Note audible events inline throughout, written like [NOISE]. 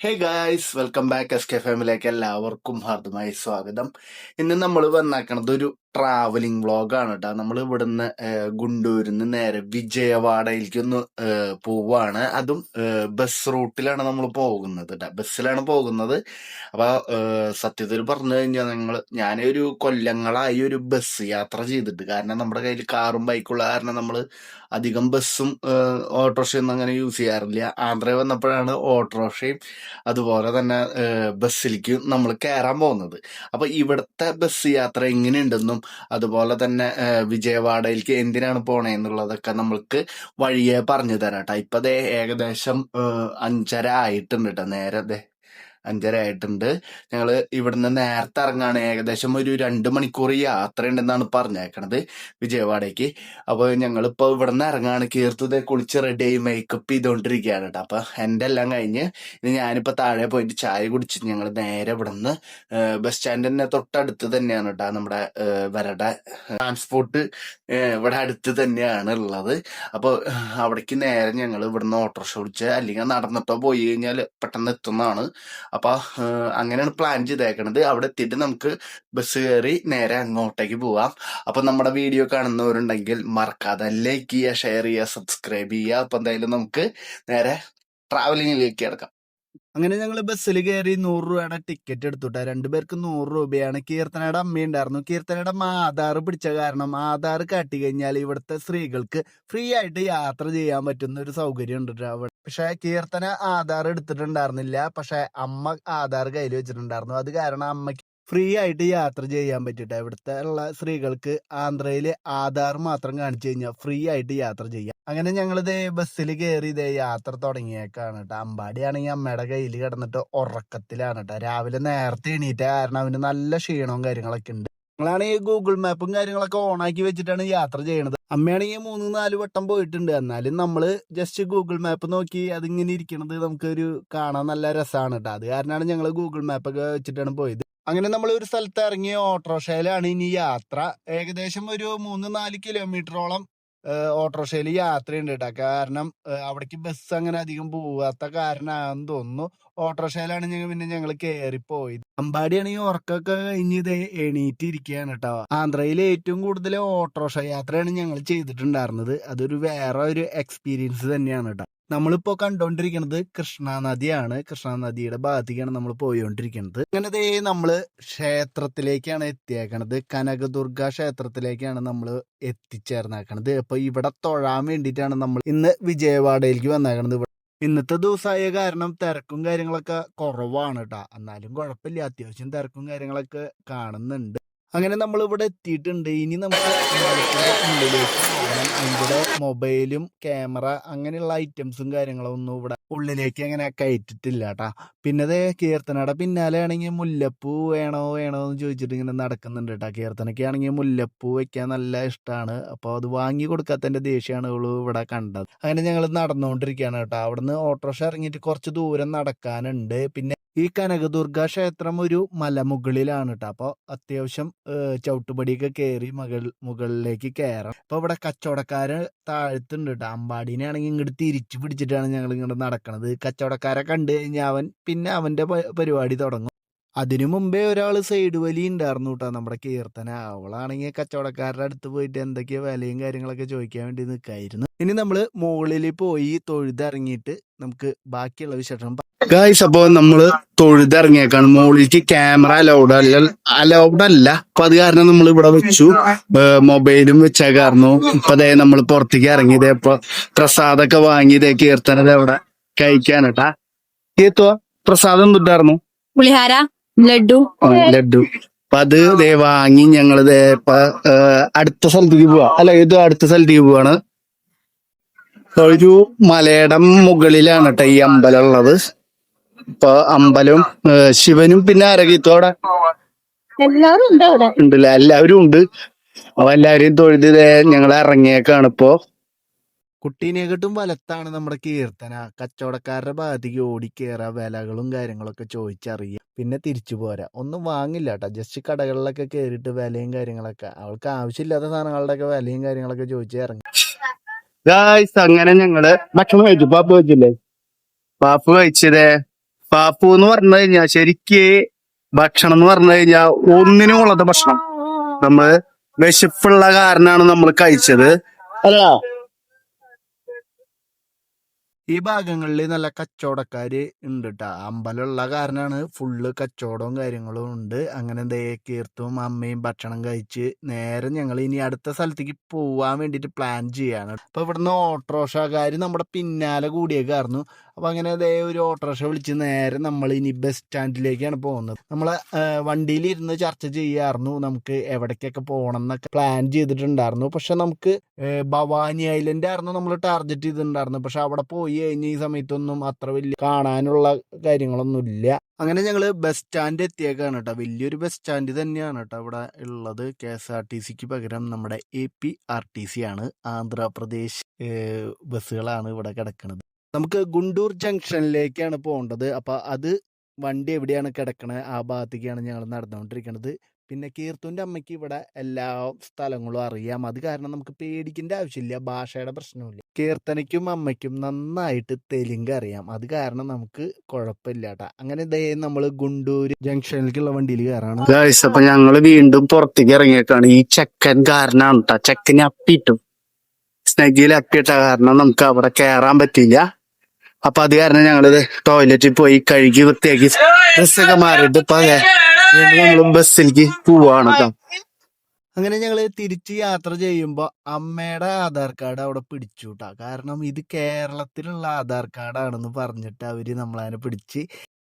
Hey guys welcome back S K ഫാമിലേക്ക് എല്ലാവർക്കും ഹാർദമായി സ്വാഗതം. ഇന്ന് നമ്മൾ വന്നാക്കണത് ഒരു ട്രാവലിംഗ് വ്ളോഗാണ് കേട്ടോ നമ്മൾ ഇവിടുന്ന് ഗുണ്ടൂരിൽ നിന്ന് നേരെ വിജയവാഡയിലേക്ക് ഒന്ന് പോവാണ്. അതും ബസ് റൂട്ടിലാണ് നമ്മൾ പോകുന്നത് കേട്ടോ ബസ്സിലാണ് പോകുന്നത്. അപ്പോൾ സത്യത്തിൽ പറഞ്ഞു കഴിഞ്ഞാൽ ഞങ്ങൾ ഞാനൊരു കൊല്ലങ്ങളായി ഒരു ബസ് യാത്ര ചെയ്തിട്ട്. കാരണം നമ്മുടെ കയ്യിൽ കാറും ബൈക്കുള്ള കാരണം നമ്മൾ അധികം ബസ്സും ഓട്ടോറിക്ഷയൊന്നും അങ്ങനെ യൂസ് ചെയ്യാറില്ല. ആന്ധ്ര വന്നപ്പോഴാണ് ഓട്ടോറിക്ഷയും അതുപോലെ തന്നെ ബസ്സിലേക്ക് നമ്മൾ കയറാൻ പോകുന്നത്. അപ്പോൾ ഇവിടുത്തെ ബസ് യാത്ര എങ്ങനെയുണ്ടെന്നും അതുപോലെ തന്നെ വിജയവാഡയിലേക്ക് എന്തിനാണ് പോണേ എന്നുള്ളതൊക്കെ നമ്മൾക്ക് വഴിയെ പറഞ്ഞു തരാം കേട്ടോ ഇപ്പൊ ഏകദേശം അഞ്ചര ആയിട്ടുണ്ട് കേട്ടോ നേരെ ദേ. അഞ്ചര ആയിട്ടുണ്ട് ഞങ്ങൾ ഇവിടുന്ന് നേരത്തെ ഇറങ്ങാണ്. ഏകദേശം ഒരു രണ്ട് മണിക്കൂർ യാത്ര ഉണ്ടെന്നാണ് പറഞ്ഞേക്കണത് വിജയവാഡയ്ക്ക് അപ്പോൾ ഞങ്ങളിപ്പോൾ ഇവിടുന്ന് ഇറങ്ങാണ്. കീർത്തത് കുളിച്ച് റെഡി ആയി മേക്കപ്പ് ചെയ്തുകൊണ്ടിരിക്കുകയാണ് കേട്ടോ. അപ്പോൾ എന്റെ എല്ലാം കഴിഞ്ഞ് ഇനി ഞാനിപ്പോൾ താഴെ പോയിട്ട് ചായ കുടിച്ച് ഞങ്ങൾ നേരെ ഇവിടുന്ന് ബസ് സ്റ്റാൻഡിന്റെ തൊട്ടടുത്ത് തന്നെയാണ് കേട്ടോ നമ്മുടെ വരടെ ട്രാൻസ്പോർട്ട് ഇവിടെ അടുത്ത് തന്നെയാണ് ഉള്ളത്. അപ്പോൾ അവിടേക്ക് നേരെ ഞങ്ങൾ ഇവിടുന്ന് ഓട്ടോറിക്ഷ വിളിച്ച് അല്ലെങ്കിൽ നടന്നിട്ടോ പോയി കഴിഞ്ഞാൽ പെട്ടെന്ന് എത്തുന്നതാണ്. അപ്പൊ അങ്ങനെയാണ് പ്ലാൻ ചെയ്തേക്കണത്. അവിടെ എത്തിയിട്ട് നമുക്ക് ബസ് കയറി നേരെ അങ്ങോട്ടേക്ക് പോവാം. അപ്പൊ നമ്മുടെ വീഡിയോ കാണുന്നവരുണ്ടെങ്കിൽ മറക്കാതെ ലൈക്ക് ചെയ്യുക ഷെയർ ചെയ്യുക സബ്സ്ക്രൈബ് ചെയ്യുക. അപ്പൊ എന്തായാലും നമുക്ക് നേരെ ട്രാവലിംഗിലേക്ക് കിടക്കാം. അങ്ങനെ ഞങ്ങൾ ബസ്സിൽ കയറി നൂറ് രൂപയുടെ ടിക്കറ്റ് എടുത്തുട്ടാ. രണ്ടുപേർക്ക് നൂറ് രൂപയാണ്. കീർത്തനയുടെ അമ്മ ഉണ്ടായിരുന്നു. കീർത്തനയുടെ അമ്മ ആധാർ പിടിച്ച കാരണം ആധാർ കാട്ടി കഴിഞ്ഞാൽ ഇവിടുത്തെ സ്ത്രീകൾക്ക് ഫ്രീ ആയിട്ട് യാത്ര ചെയ്യാൻ പറ്റുന്ന ഒരു സൗകര്യം ഉണ്ട് പക്ഷെ കീർത്തന ആധാർ എടുത്തിട്ടുണ്ടായിരുന്നില്ല. പക്ഷെ അമ്മ ആധാർ കയ്യിൽ വെച്ചിട്ടുണ്ടായിരുന്നു. അത് കാരണം അമ്മയ്ക്ക് ഫ്രീ ആയിട്ട് യാത്ര ചെയ്യാൻ പറ്റിട്ട് ഇവിടുത്തെ ഉള്ള സ്ത്രീകൾക്ക് ആന്ധ്രയിൽ ആധാർ മാത്രം കാണിച്ചു കഴിഞ്ഞാൽ ഫ്രീ ആയിട്ട് യാത്ര ചെയ്യാം. അങ്ങനെ ഞങ്ങൾ ഇതേ ബസ്സിൽ കയറി ഇതേ യാത്ര തുടങ്ങിയേക്കാണ് കേട്ടോ അമ്പാടി ആണെങ്കിൽ അമ്മയുടെ കയ്യിൽ കിടന്നിട്ട് ഉറക്കത്തിലാണ് കേട്ടോ രാവിലെ നേരത്തെ എണീറ്റ കാരണം അവന് നല്ല ക്ഷീണവും കാര്യങ്ങളൊക്കെ ഉണ്ട്. ഞങ്ങളാണെങ്കിൽ ഗൂഗിൾ മാപ്പും കാര്യങ്ങളൊക്കെ ഓണാക്കി വെച്ചിട്ടാണ് യാത്ര ചെയ്യണത്. അമ്മയാണെങ്കിൽ മൂന്ന് നാല് വട്ടം പോയിട്ടുണ്ട്. എന്നാലും നമ്മൾ ജസ്റ്റ് ഗൂഗിൾ മാപ്പ് നോക്കി അതിങ്ങനെ ഇരിക്കണത് നമുക്കൊരു കാണാൻ നല്ല രസമാണ് കേട്ടോ അത് കാരണമാണ് ഞങ്ങൾ ഗൂഗിൾ മാപ്പൊക്കെ വെച്ചിട്ടാണ് പോയത്. അങ്ങനെ നമ്മൾ ഒരു സ്ഥലത്ത് ഇറങ്ങിയ ഓട്ടോറിക്ഷയിലാണ് ഇനി യാത്ര. ഏകദേശം ഒരു മൂന്ന് നാല് കിലോമീറ്ററോളം ഓട്ടോറിക്ഷയിൽ യാത്രയുണ്ട് കേട്ടോ കാരണം അവിടേക്ക് ബസ് അങ്ങനെ അധികം പോവാത്ത കാരണമാണെന്ന് തോന്നുന്നു. ഓട്ടോറിക്ഷയിലാണ് ഞങ്ങൾ പിന്നെ ഞങ്ങൾ കയറിപ്പോയത് അമ്പാടിയാണെങ്കിൽ ഉറക്കമൊക്കെ കഴിഞ്ഞ് ഇത് എണീറ്റിരിക്കുകയാണ് കേട്ടോ ആന്ധ്രയിൽ ഏറ്റവും കൂടുതൽ ഓട്ടോറിക്ഷ യാത്രയാണ് ഞങ്ങൾ ചെയ്തിട്ടുണ്ടായിരുന്നത്. അതൊരു വേറെ ഒരു എക്സ്പീരിയൻസ് തന്നെയാണ് കേട്ടോ നമ്മളിപ്പോ കണ്ടോണ്ടിരിക്കുന്നത് കൃഷ്ണ നദിയാണ്. കൃഷ്ണ നദിയുടെ ഭാഗത്തേക്കാണ് നമ്മൾ പോയോണ്ടിരിക്കുന്നത് അങ്ങനെ ദേ നമ്മൾ ക്ഷേത്രത്തിലേക്കാണ് എത്തിയേക്കണത്. കനകദുർഗ ക്ഷേത്രത്തിലേക്കാണ് നമ്മൾ എത്തിച്ചേർന്നേക്കണത്. അപ്പൊ ഇവിടെ തൊഴാൻ വേണ്ടിയിട്ടാണ് നമ്മൾ ഇന്ന് വിജയവാഡയിലേക്ക് വന്നേക്കണത്. ഇന്നത്തെ ദിവസമായ കാരണം തിരക്കും കാര്യങ്ങളൊക്കെ കുറവാണ് കേട്ടോ എന്നാലും കുഴപ്പമില്ല. അത്യാവശ്യം തിരക്കും കാര്യങ്ങളൊക്കെ കാണുന്നുണ്ട്. അങ്ങനെ നമ്മൾ ഇവിടെ എത്തിയിട്ടുണ്ട്. ഇനി നമുക്ക് ഇവിടെ മൊബൈലും ക്യാമറ അങ്ങനെയുള്ള ഐറ്റംസും കാര്യങ്ങളൊന്നും ഇവിടെ ഉള്ളിലേക്ക് അങ്ങനെ കയറ്റിട്ടില്ല കേട്ടാ പിന്നെ ദേ കീർത്തനയുടെ പിന്നാലെ ആണെങ്കിൽ മുല്ലപ്പൂ വേണോ വേണോ എന്ന് ചോദിച്ചിട്ട് ഇങ്ങനെ നടക്കുന്നുണ്ട് കേട്ടാ കീർത്തനയ്ക്ക് ആണെങ്കിൽ മുല്ലപ്പൂ വെക്കാൻ നല്ല ഇഷ്ടമാണ് അപ്പോൾ അത് വാങ്ങി കൊടുക്കാത്തതിന്റെ ദേഷ്യമാണ് ഇവൾ ഇവിടെ കണ്ടത്. അങ്ങനെ ഞങ്ങൾ നടന്നുകൊണ്ടിരിക്കുകയാണ് കേട്ടോ. അവിടുന്ന് ഓട്ടോറിക്ഷ ഇറങ്ങിയിട്ട് കുറച്ച് ദൂരം നടക്കാനുണ്ട്. പിന്നെ ഈ കനകദുർഗ ക്ഷേത്രം ഒരു മലമുകളിലാണ് കേട്ടോ അപ്പോൾ അത്യാവശ്യം ചവിട്ടുപടിയൊക്കെ കയറി മകൾ മുകളിലേക്ക് കയറാം അപ്പോൾ ഇവിടെ കച്ചവടക്കാർ താഴ്ത്തുണ്ട് കേട്ടോ അമ്പാടിനെ ആണെങ്കിൽ ഇങ്ങോട്ട് തിരിച്ചു പിടിച്ചിട്ടാണ് ഞങ്ങൾ ഇങ്ങോട്ട് നടക്കണത്. കച്ചവടക്കാരെ കണ്ടു കഴിഞ്ഞാൽ അവൻ പിന്നെ അവന്റെ പരിപാടി തുടങ്ങും. അതിനു മുമ്പേ ഒരാൾ സൈഡ് വലി ഉണ്ടായിരുന്നു കേട്ടോ നമ്മുടെ കീർത്തന. അവളാണെങ്കിൽ കച്ചവടക്കാരുടെ അടുത്ത് പോയിട്ട് എന്തൊക്കെയോ വിലയും കാര്യങ്ങളൊക്കെ ചോദിക്കാൻ വേണ്ടി നിൽക്കായിരുന്നു ഇനി നമ്മൾ മുകളിൽ പോയി തൊഴുതിറങ്ങിയിട്ട് നമുക്ക് ബാക്കിയുള്ള വിശേഷം ഗായ്സ് അപ്പോ നമ്മൾ തൊഴുതിറങ്ങിയേക്കാണ്. മുകളിലേക്ക് ക്യാമറ അലൗഡ് അല്ല അലൗഡ് അല്ല. അപ്പൊ അത് കാരണം നമ്മൾ ഇവിടെ വെച്ചു. മൊബൈലും മൊബൈലും കാരണം ഇപ്പൊ ദേ നമ്മൾ പുറത്തേക്ക് ഇറങ്ങിയതേ ഇപ്പൊ പ്രസാദൊക്കെ വാങ്ങിയതേ കീർത്തനത് അവിടെ കഴിക്കാനട്ടാ കേട്ടോ പ്രസാദം എന്തുണ്ടായിരുന്നു പുളിഹാര. ലഡു? ലഡു. അപ്പൊ അത് ദേ വാങ്ങി ഞങ്ങൾ ദേ അടുത്ത സ്ഥലത്തേക്ക് പോവാ. അല്ല ഇത് അടുത്ത സ്ഥലത്തേക്ക് പോവാണ്. ഒരു മലയുടെ മുകളിലാണ് കേട്ടോ ഈ അമ്പലം ഉള്ളത്. ഇപ്പൊ അമ്പലവും ശിവനും പിന്നെ ആരോഗ്യത്തോടെ എല്ലാവരും ഉണ്ടല്ലേ? എല്ലാവരും ഉണ്ട്. അപ്പൊ എല്ലാവരെയും തൊഴുത് ദേ ഞങ്ങൾ ഇറങ്ങിയേക്കാണ് ഇപ്പോ. കുട്ടീനെക്കാട്ടും വലത്താണ് നമ്മുടെ കീർത്തന. കച്ചവടക്കാരുടെ ഭാഗത്തേക്ക് ഓടിക്കേറ വിലകളും കാര്യങ്ങളൊക്കെ ചോദിച്ചറിയാം. പിന്നെ തിരിച്ചു പോരാ. ഒന്നും വാങ്ങില്ല കേട്ടോ ജസ്റ്റ് കടകളിലൊക്കെ കയറിയിട്ട് വിലയും കാര്യങ്ങളൊക്കെ. അവൾക്ക് ആവശ്യമില്ലാത്ത സാധനങ്ങളുടെ ഒക്കെ വിലയും കാര്യങ്ങളൊക്കെ ചോദിച്ച് ഇറങ്ങി. അങ്ങനെ ഞങ്ങൾ ഭക്ഷണം കഴിച്ചു. പാപ്പ് കഴിച്ചില്ലേ? പാപ്പ് കഴിച്ചതേ. പാപ്പു എന്ന് പറഞ്ഞു കഴിഞ്ഞാ ശരിക്ക് ഭക്ഷണം എന്ന് പറഞ്ഞു കഴിഞ്ഞാ ഒന്നിനും ഉള്ളത് ഭക്ഷണം. നമ്മൾ വിശപ്പുള്ള കാരണമാണ് നമ്മൾ കഴിച്ചത്. അല്ല ഈ ഭാഗങ്ങളിൽ നല്ല കച്ചവടക്കാര് ഉണ്ട് കേട്ടോ അമ്പലമുള്ള കാരണമാണ് ഫുള്ള് കച്ചവടവും കാര്യങ്ങളും ഉണ്ട്. അങ്ങനെ എന്തേ കീർത്തും അമ്മയും ഭക്ഷണം കഴിച്ച് നേരെ ഞങ്ങൾ ഇനി അടുത്ത സ്ഥലത്തേക്ക് പോവാൻ വേണ്ടിയിട്ട് പ്ലാൻ ചെയ്യാണ്. അപ്പൊ ഇവിടുന്ന് ഓട്ടോറോഷക്കാർ നമ്മുടെ പിന്നാലെ കൂടിയേക്കായിരുന്നു അപ്പോൾ അങ്ങനെ അതേ ഒരു ഓട്ടോറിക്ഷ വിളിച്ച് നേരെ നമ്മൾ ഇനി ബസ് സ്റ്റാൻഡിലേക്കാണ് പോകുന്നത്. നമ്മൾ വണ്ടിയിലിരുന്ന് ചർച്ച ചെയ്യായിരുന്നു നമുക്ക് എവിടേക്കൊക്കെ പോകണം എന്നൊക്കെ പ്ലാൻ ചെയ്തിട്ടുണ്ടായിരുന്നു പക്ഷെ നമുക്ക് ഭവാനി ഐലൻഡ് ആയിരുന്നു നമ്മൾ ടാർഗറ്റ് ചെയ്തിട്ടുണ്ടായിരുന്നു പക്ഷെ അവിടെ പോയി കഴിഞ്ഞ ഈ സമയത്തൊന്നും അത്ര വലിയ കാണാനുള്ള കാര്യങ്ങളൊന്നും ഇല്ല അങ്ങനെ ഞങ്ങൾ ബസ് സ്റ്റാൻഡ് എത്തിയേക്കാണ് കേട്ടോ. വലിയൊരു ബസ് സ്റ്റാൻഡ് തന്നെയാണ് കേട്ടോ ഇവിടെ ഉള്ളത്. കെ എസ് ആർ ടി സിക്ക് പകരം നമ്മുടെ A P R T C ആണ്. ആന്ധ്രാപ്രദേശ് ബസ്സുകളാണ് ഇവിടെ കിടക്കുന്നത് നമുക്ക് ഗുണ്ടൂർ ജംഗ്ഷനിലേക്കാണ് പോകേണ്ടത്. അപ്പോൾ അത് വണ്ടി എവിടെയാണ് കിടക്കണത്? ആ ഭാഗത്തേക്കാണ് ഞങ്ങൾ നടന്നുകൊണ്ടിരിക്കുന്നത് പിന്നെ കീർത്തുന്റെ അമ്മയ്ക്ക് ഇവിടെ എല്ലാ സ്ഥലങ്ങളും അറിയാം. അത് കാരണം നമുക്ക് പേടിക്കേണ്ട ആവശ്യമില്ല. ഭാഷയുടെ പ്രശ്നമില്ല കീർത്തനയ്ക്കും അമ്മയ്ക്കും നന്നായിട്ട് തെലുങ്ക് അറിയാം. അത് കാരണം നമുക്ക് കുഴപ്പമില്ല കേട്ടാ അങ്ങനെ ദേ നമ്മൾ ഗുണ്ടൂര് ജംഗ്ഷനിലേക്കുള്ള വണ്ടിയിൽ കയറാണ്. അപ്പൊ ഞങ്ങൾ വീണ്ടും പുറത്തേക്ക് ഇറങ്ങിയേക്കാണ്. ഈ ചെക്കൻ കാരണമാണ് കേട്ടോ ചെക്കനെ അപ്പിട്ടു സ്നഗിയിൽ അപ്പിയിട്ട കാരണം നമുക്ക് അവിടെ കയറാൻ പറ്റില്ല അപ്പൊ അത് കാരണം ഞങ്ങളിത് ടോയ്ലറ്റിൽ പോയി കഴുകി വൃത്തിയാക്കി ഡ്രസ്സൊക്കെ മാറിയിട്ട് ഇപ്പൊ നമ്മളും ബസ്സിലേക്ക് പോവാണ് അങ്ങനെ ഞങ്ങൾ തിരിച്ച് യാത്ര ചെയ്യുമ്പോൾ അമ്മയുടെ ആധാർ കാർഡ് അവിടെ പിടിച്ചു കാരണം ഇത് കേരളത്തിലുള്ള ആധാർ കാർഡാണെന്ന് പറഞ്ഞിട്ട് അവർ നമ്മളതിനെ പിടിച്ച്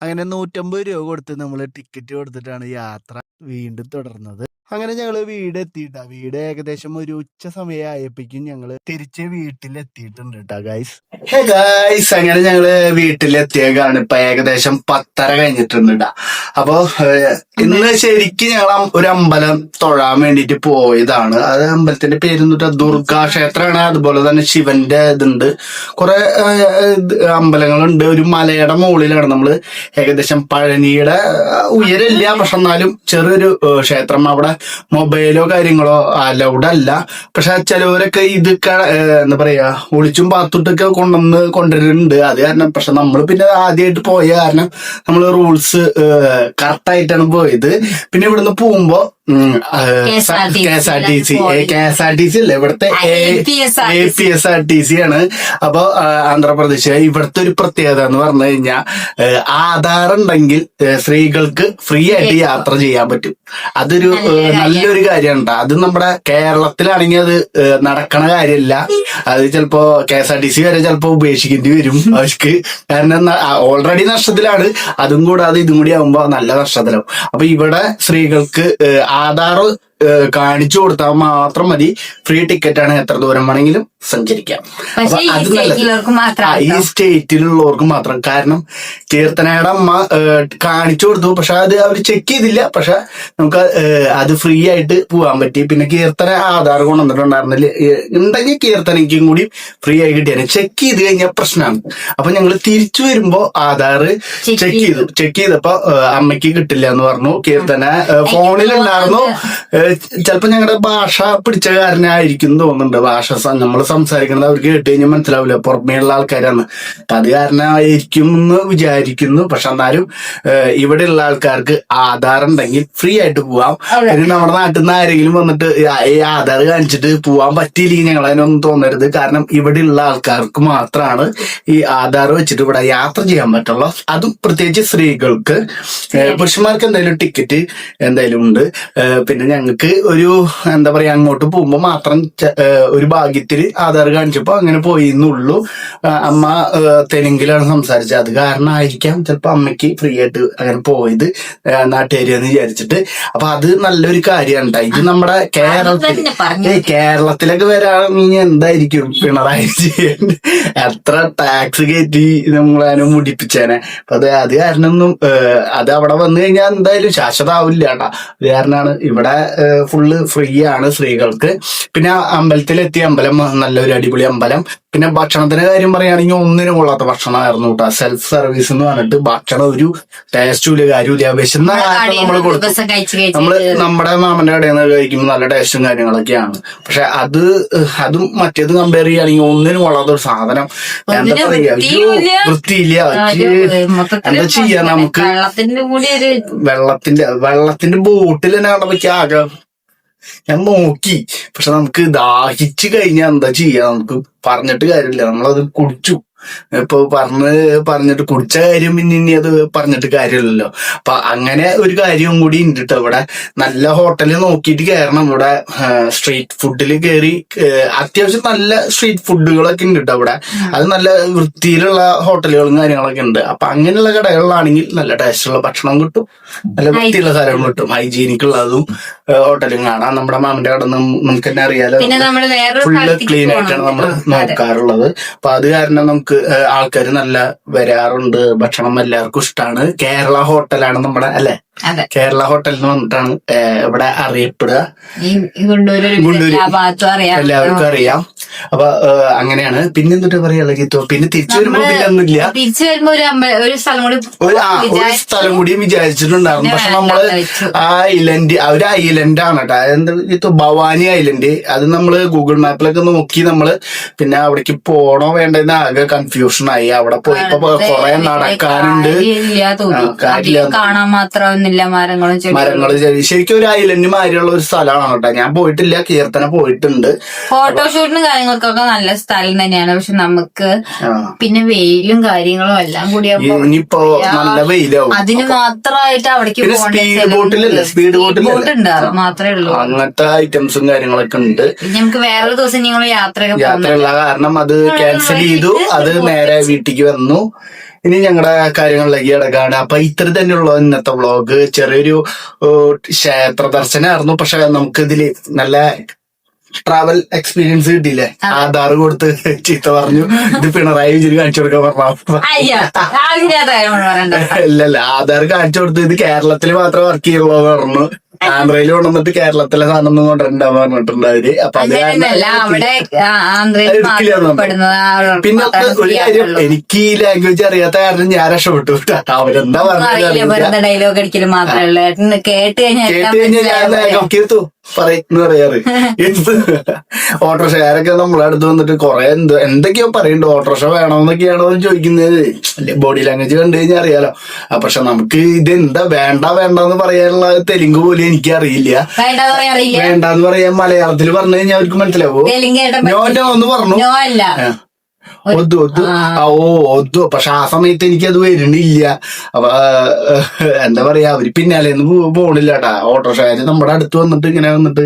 അങ്ങനെ നൂറ്റമ്പത് രൂപ കൊടുത്ത് നമ്മൾ ടിക്കറ്റ് കൊടുത്തിട്ടാണ് യാത്ര വീണ്ടും തുടർന്നത്. അങ്ങനെ ഞങ്ങൾ വീട് എത്തിയിട്ടാ വീട് ഏകദേശം ഒരു ഉച്ച സമയമായപ്പോഴേക്കും ഞങ്ങൾ തിരിച്ച് വീട്ടിലെത്തിയിട്ടുണ്ട് കേട്ടോ ഗൈസ് ഗൈസ് അങ്ങനെ ഞങ്ങൾ വീട്ടിലെത്തിയേക്കാണ് ഇപ്പൊ ഏകദേശം പത്തര കഴിഞ്ഞിട്ടുണ്ട് ട്ടാ. അപ്പൊ ഇന്ന് ശരിക്കും ഞങ്ങൾ ഒരു അമ്പലം തൊഴാൻ വേണ്ടിട്ട് പോയതാണ്. അത് അമ്പലത്തിന്റെ പേര് എന്നിട്ട് ദുർഗാ ക്ഷേത്രമാണ്. അതുപോലെ തന്നെ ശിവന്റെ ഇതുണ്ട്. കുറെ അമ്പലങ്ങളുണ്ട്. ഒരു മലയുടെ മുകളിലാണ് നമ്മൾ ഏകദേശം പഴനിയുടെ ഉയരമില്ല പക്ഷെ എന്നാലും ചെറിയൊരു ക്ഷേത്രം. അവിടെ മൊബൈലോ കാര്യങ്ങളോ അലൗഡ് അല്ല. പക്ഷെ ചിലവരൊക്കെ ഇത് എന്താ പറയാ ഒളിച്ചും പാത്തുട്ടൊക്കെ കൊണ്ടുവന്ന് കൊണ്ടുവരുന്നുണ്ട്. അത് കാരണം പക്ഷെ നമ്മൾ പിന്നെ ആദ്യമായിട്ട് പോയ കാരണം നമ്മൾ റൂൾസ് കറക്റ്റ് ആയിട്ടാണ് പോയത് പിന്നെ ഇവിടുന്ന് പോകുമ്പോ K S R T C K S R T C അല്ല ഇവിടുത്തെ A P S R T C. ആണ്. അപ്പൊ ആന്ധ്രാപ്രദേശ് ഇവിടുത്തെ ഒരു പ്രത്യേകത എന്ന് പറഞ്ഞു കഴിഞ്ഞാൽ ആധാർ ഉണ്ടെങ്കിൽ സ്ത്രീകൾക്ക് ഫ്രീ ആയിട്ട് യാത്ര ചെയ്യാൻ പറ്റും. അതൊരു നല്ലൊരു കാര്യമാണ്. അത് നമ്മുടെ കേരളത്തിലാണെങ്കിൽ അത് നടക്കണ കാര്യമില്ല. അത് ചിലപ്പോ K S R T C വരെ ചിലപ്പോ ഉപേക്ഷിക്കേണ്ടി വരും അവർക്ക്. കാരണം ഓൾറെഡി നഷ്ടത്തിലാണ്. അതും കൂടാതെ ഇതും കൂടി ആവുമ്പോ നല്ല നഷ്ടത്തിലാവും. അപ്പൊ ഇവിടെ സ്ത്രീകൾക്ക് ഏഹ്, ആധാർ ഏഹ്, കാണിച്ചു കൊടുത്താൽ മാത്രം മതി. ഫ്രീ ടിക്കറ്റ് ആണ് എത്ര ദൂരം വേണമെങ്കിലും സഞ്ചരിക്കാം. അപ്പൊ അത് നല്ലത്. ഈ സ്റ്റേറ്റിലുള്ളവർക്ക് മാത്രം. കാരണം കീർത്തനയുടെ അമ്മ കാണിച്ചു കൊടുത്തു. പക്ഷെ അത് അവർ ചെക്ക് ചെയ്തില്ല. പക്ഷെ നമുക്ക് അത് ഫ്രീ ആയിട്ട് പോകാൻ പറ്റി. പിന്നെ കീർത്തന ആധാർ കൊണ്ടുവന്നിട്ടുണ്ടായിരുന്നില്ല ഉണ്ടെങ്കിൽ കീർത്തനയ്ക്കും കൂടി ഫ്രീ ആയി കിട്ടിയാണ് ചെക്ക് ചെയ്ത് കഴിഞ്ഞാൽ പ്രശ്നമാണ്. അപ്പൊ ഞങ്ങൾ തിരിച്ചു വരുമ്പോ ആധാർ ചെക്ക് ചെയ്തു. ചെക്ക് ചെയ്തപ്പോ അമ്മയ്ക്ക് കിട്ടില്ല എന്ന് പറഞ്ഞു. കീർത്തന ഫോണിലുണ്ടായിരുന്നു ചിലപ്പോ ഞങ്ങളുടെ ഭാഷ പിടിച്ച കാരനായിരിക്കും തോന്നുന്നുണ്ട്. ഭാഷ നമ്മൾ സംസാരിക്കുന്നത് അവർക്ക് കേട്ട് കഴിഞ്ഞാൽ മനസ്സിലാവില്ല പുറമേയുള്ള ആൾക്കാരാണ്. അത് കാരണമായിരിക്കും എന്ന് വിചാരിക്കുന്നു. പക്ഷെ എന്നാലും ഇവിടെ ഇവിടെയുള്ള ആൾക്കാർക്ക് ആധാർ ഉണ്ടെങ്കിൽ ഫ്രീ ആയിട്ട് പോവാം. പിന്നെ നമ്മുടെ നാട്ടിൽ നിന്ന് ആരെങ്കിലും വന്നിട്ട് ഈ ആധാർ കാണിച്ചിട്ട് പോവാൻ പറ്റിയില്ലെങ്കിൽ ഞങ്ങൾ അതിനൊന്നും തോന്നരുത്. കാരണം ഇവിടെയുള്ള ആൾക്കാർക്ക് മാത്രമാണ് ഈ ആധാർ വെച്ചിട്ട് ഇവിടെ യാത്ര ചെയ്യാൻ പറ്റുള്ളൂ. അതും പ്രത്യേകിച്ച് സ്ത്രീകൾക്ക്. പുരുഷന്മാർക്ക് എന്തായാലും ടിക്കറ്റ് എന്തായാലും ഉണ്ട്. പിന്നെ ഞങ്ങൾക്ക് ഒരു എന്താ പറയാ അങ്ങോട്ട് പോകുമ്പോൾ മാത്രം ഒരു ഭാഗ്യത്തിൽ ആധാർ കാണിച്ചപ്പോ അങ്ങനെ പോയി എന്നുള്ളൂ അമ്മ തെലുങ്കിലാണ് സംസാരിച്ചത്. അത് കാരണമായിരിക്കാം ചിലപ്പോ അമ്മയ്ക്ക് ഫ്രീ ആയിട്ട് അങ്ങനെ പോയത് നാട്ടുകാരി നാട്ടുകാരിയെന്ന് വിചാരിച്ചിട്ട്. അപ്പൊ അത് നല്ലൊരു കാര്യമാണ്. ഇത് നമ്മുടെ കേരളത്തിൽ കേരളത്തിലൊക്കെ വരാണെങ്കിൽ എന്തായിരിക്കും പിണറായി വിജയൻ? എത്ര ടാക്സ് കയറ്റി നമ്മളതിനെ മുടിപ്പിച്ചേനെ? അപ്പൊ അത് അത് കാരണം ഒന്നും അത് അവിടെ വന്നു കഴിഞ്ഞാൽ എന്തായാലും ശാശ്വതാവില്ല കേട്ടാ അത് കാരണമാണ് ഇവിടെ ഫുള്ള് ഫ്രീ ആണ് സ്ത്രീകൾക്ക്. പിന്നെ അമ്പലത്തിലെത്തിയ അമ്പലം നല്ലൊരു അടിപൊളി അമ്പലം. പിന്നെ ഭക്ഷണത്തിന്റെ കാര്യം പറയുകയാണെങ്കിൽ ഒന്നിനും കൊള്ളാത്ത ഭക്ഷണമായിരുന്നു കേട്ടോ സെൽഫ് സർവീസ് എന്ന് പറഞ്ഞിട്ട് ഭക്ഷണം ഒരു ടേസ്റ്റും ഇല്ല കാര്യമില്ല വിശന്ന നമ്മൾ കൊടുത്തു. ദിവസം കഴിച്ച് നമ്മൾ നമ്മുടെ മാമന്റെ കടയിൽ നിന്ന് കഴിക്കുമ്പോൾ നല്ല ടേസ്റ്റും കാര്യങ്ങളൊക്കെയാണ്. പക്ഷെ അത് അതും മറ്റേത് കമ്പയർ ചെയ്യുകയാണെങ്കിൽ ഒന്നിനും കൊള്ളാത്ത ഒരു സാധനം. എന്താ പറയുക പറയാ വൃത്തിയില്ല. എന്താ ചെയ്യാ നമുക്ക്? വെള്ളത്തിന്റെ വെള്ളത്തിന്റെ ബോട്ടിൽ തന്നെ കണ്ടപ്പോ ആകെ. ഞാൻ നോക്കി. പക്ഷെ നമുക്ക് ദാഹിച്ചു കഴിഞ്ഞാൽ എന്താ ചെയ്യാ? നമുക്ക് പറഞ്ഞിട്ട് കാര്യമില്ല. നമ്മളത് കുടിച്ചു. ഇപ്പൊ പറഞ്ഞ് പറഞ്ഞിട്ട് കുടിച്ച കാര്യം പിന്നെ ഇനി അത് പറഞ്ഞിട്ട് കാര്യമില്ലല്ലോ. അപ്പൊ അങ്ങനെ ഒരു കാര്യവും കൂടി ഉണ്ട് കേട്ടോ ഇവിടെ. നല്ല ഹോട്ടലിൽ നോക്കിയിട്ട് കയറണം ഇവിടെ സ്ട്രീറ്റ് ഫുഡിൽ കയറി അത്യാവശ്യം നല്ല സ്ട്രീറ്റ് ഫുഡുകളൊക്കെ ഉണ്ട് കേട്ടോ ഇവിടെ. അത് നല്ല വൃത്തിയിലുള്ള ഹോട്ടലുകളും കാര്യങ്ങളൊക്കെ ഉണ്ട്. അപ്പൊ അങ്ങനെയുള്ള കടകളിലാണെങ്കിൽ നല്ല ടേസ്റ്റുള്ള ഭക്ഷണം കിട്ടും. നല്ല വൃത്തിയുള്ള സാധനങ്ങൾ കിട്ടും. ഹൈജീനിക് ഉള്ളതും ഹോട്ടലും കാണാം നമ്മുടെ മാമിന്റെ കട നമുക്ക് തന്നെ അറിയാലോ. ഫുള്ള് ക്ലീൻ ആയിട്ടാണ് നമ്മൾ. നോക്കാറുള്ളത്. അപ്പൊ അത് കാരണം നമുക്ക് ആൾക്കാർ നല്ല വരാറുണ്ട്. ഭക്ഷണം എല്ലാവർക്കും ഇഷ്ടമാണ് കേരള ഹോട്ടലാണ് നമ്മുടെ അല്ലെ? കേരള ഹോട്ടൽ എന്ന് പറഞ്ഞിട്ടാണ് ഇവിടെ അറിയപ്പെടുക. ഗുണ്ടൂര്. എല്ലാവർക്കും അറിയാം. അപ്പൊ അങ്ങനെയാണ്. പിന്നെ എന്തിട്ട് പറയാ പിന്നെ തിരിച്ചു വരുമ്പോ പിന്നെ ഒന്നുമില്ല. തിരിച്ചു വരുമ്പോ ഒരു ഒരു സ്ഥലം കൂടി ഒരു. സ്ഥലം കൂടി വിചാരിച്ചിട്ടുണ്ടായിരുന്നു. പക്ഷെ നമ്മൾ ആ ഐലൻഡ് ആ ഒരു ഐലൻഡ് ആണ് കേട്ടോ എന്താ ഭവാനി ഐലൻഡ് അത് നമ്മൾ ഗൂഗിൾ മാപ്പിലൊക്കെ നോക്കി നമ്മൾ പിന്നെ അവിടേക്ക് പോണോ വേണ്ടെന്ന് ആകെ കൺഫ്യൂഷൻ ആയി. അവിടെ പോയപ്പോ കൊറേ നടക്കാനുണ്ട്. കാണാൻ മാത്രമൊന്നുമില്ല മരങ്ങളും മരങ്ങൾ ശരിക്കും ഒരു ഐലൻഡ് മാതിരിയുള്ള ഒരു സ്ഥലമാണ് കേട്ടോ ഞാൻ പോയിട്ടില്ല കീർത്തന പോയിട്ടുണ്ട്. ഫോട്ടോഷൂട്ടിനും കാര്യങ്ങൾക്കൊക്കെ നല്ല സ്ഥലം തന്നെയാണ്. പക്ഷെ നമുക്ക് പിന്നെ വെയിലും കാര്യങ്ങളും എല്ലാം കൂടി ഇനിയിപ്പോ നല്ല വെയിലാവും. അതിന് മാത്രമായിട്ട് അവിടേക്ക് സ്പീഡ് പോകേണ്ട speed സ്ഥലം boat ഇല്ലല്ലേ? ഉണ്ട്. speed boat Speed boat ഇല്ലല്ലേ? ഉണ്ട്. അത് മാത്രമേ ഉള്ളൂ. അങ്ങനത്തെ ഐറ്റംസും കാര്യങ്ങളൊക്കെ ഉണ്ട്. നമുക്ക് വേറൊരു ദിവസം ഞങ്ങൾ യാത്രയൊക്കെ പോകുന്നുണ്ട് യാത്രയുള്ള കാരണം അത് ക്യാൻസൽ ചെയ്തു. അത് നേരെ വീട്ടിലേക്ക് വന്നു. ഇനി ഞങ്ങളുടെ കാര്യങ്ങളിലേക്ക് കിടക്കാണ്. അപ്പൊ ഇത്ര തന്നെയുള്ള ഇന്നത്തെ വ്ളോഗ് ചെറിയൊരു ക്ഷേത്ര ദർശനമായിരുന്നു പക്ഷെ നമുക്ക് ഇതിൽ നല്ല ട്രാവൽ എക്സ്പീരിയൻസ് കിട്ടിയില്ലേ? ആധാർ കൊടുത്ത് ചീത്ത പറഞ്ഞു. ഇത് പിണറായി വിജയൻ കാണിച്ചു കൊടുക്കാൻ പറഞ്ഞു ഇല്ലല്ല ആധാർ കാണിച്ചു കൊടുത്ത് ഇത് കേരളത്തിൽ മാത്രം വർക്ക് ചെയ്യുള്ളൂ പറഞ്ഞു. ആന്ധ്രയിൽ കൊണ്ടുവന്നിട്ട് കേരളത്തിലെ സാധനം ഒന്നും കൊണ്ടുവരണ്ടാന്ന് പറഞ്ഞിട്ടുണ്ട് അവർ. അപ്പൊ അത് പിന്നെ ഒരു കാര്യം എനിക്ക് ഈ ലാംഗ്വേജ് അറിയാത്ത കാരണം ഞാൻ രക്ഷപ്പെട്ടു. അവരെന്താ പറഞ്ഞു കേട്ട് കഴിഞ്ഞാൽ ഞാൻ മനസ്സിലാവും. പറയുന്നു പറയാറ് [LAUGHS] എന്ത്? ഓട്ടോറിക്ഷക്കാരൊക്കെ നമ്മളെ അടുത്ത് വന്നിട്ട് കുറെ എന്ത് എന്തൊക്കെയോ പറയുന്നുണ്ട് ഓട്ടോറിക്ഷ വേണമെന്നൊക്കെയാണോ എന്ന് ചോദിക്കുന്നത്. അല്ലെ ബോഡി ലാംഗ്വേജ് കണ്ടു കഴിഞ്ഞാൽ അറിയാലോ. പക്ഷെ നമുക്ക് ഇത് എന്താ വേണ്ട വേണ്ട എന്ന് പറയാനുള്ള തെലുങ്ക് പോലും എനിക്ക് അറിയില്ല. വേണ്ടെന്ന് പറയാൻ മലയാളത്തിൽ പറഞ്ഞു കഴിഞ്ഞാൽ അവർക്ക് മനസ്സിലാവോ? ഞാൻ നോ നോ എന്ന് പറഞ്ഞു. ഒതു ഒതു. ആ. ഓ ഒതു. പക്ഷെ ആ സമയത്ത് എനിക്ക് അത് വരുന്നില്ല. അപ്പൊ എന്താ പറയാ അവർ പിന്നാലെ ഒന്നും പോണില്ല കേട്ടാ ഓട്ടോഷാര് നമ്മുടെ അടുത്ത് വന്നിട്ട് ഇങ്ങനെ വന്നിട്ട്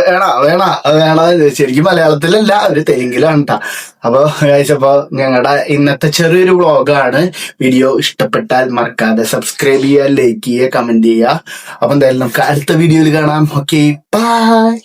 വേണ വേണ വേണ. ശരിക്കും മലയാളത്തിലല്ല അവർ തെലുങ്കിലാണ് കേട്ടാ അപ്പൊ ചോദിച്ചപ്പോ ഞങ്ങളുടെ ഇന്നത്തെ ചെറിയൊരു വ്ളോഗാണ്. വീഡിയോ ഇഷ്ടപ്പെട്ടാൽ മറക്കാതെ സബ്സ്ക്രൈബ് ചെയ്യുക ലൈക്ക് ചെയ്യുക കമന്റ് ചെയ്യുക. അപ്പൊ എന്തായാലും നമുക്ക് അടുത്ത വീഡിയോയിൽ കാണാം. Okay bye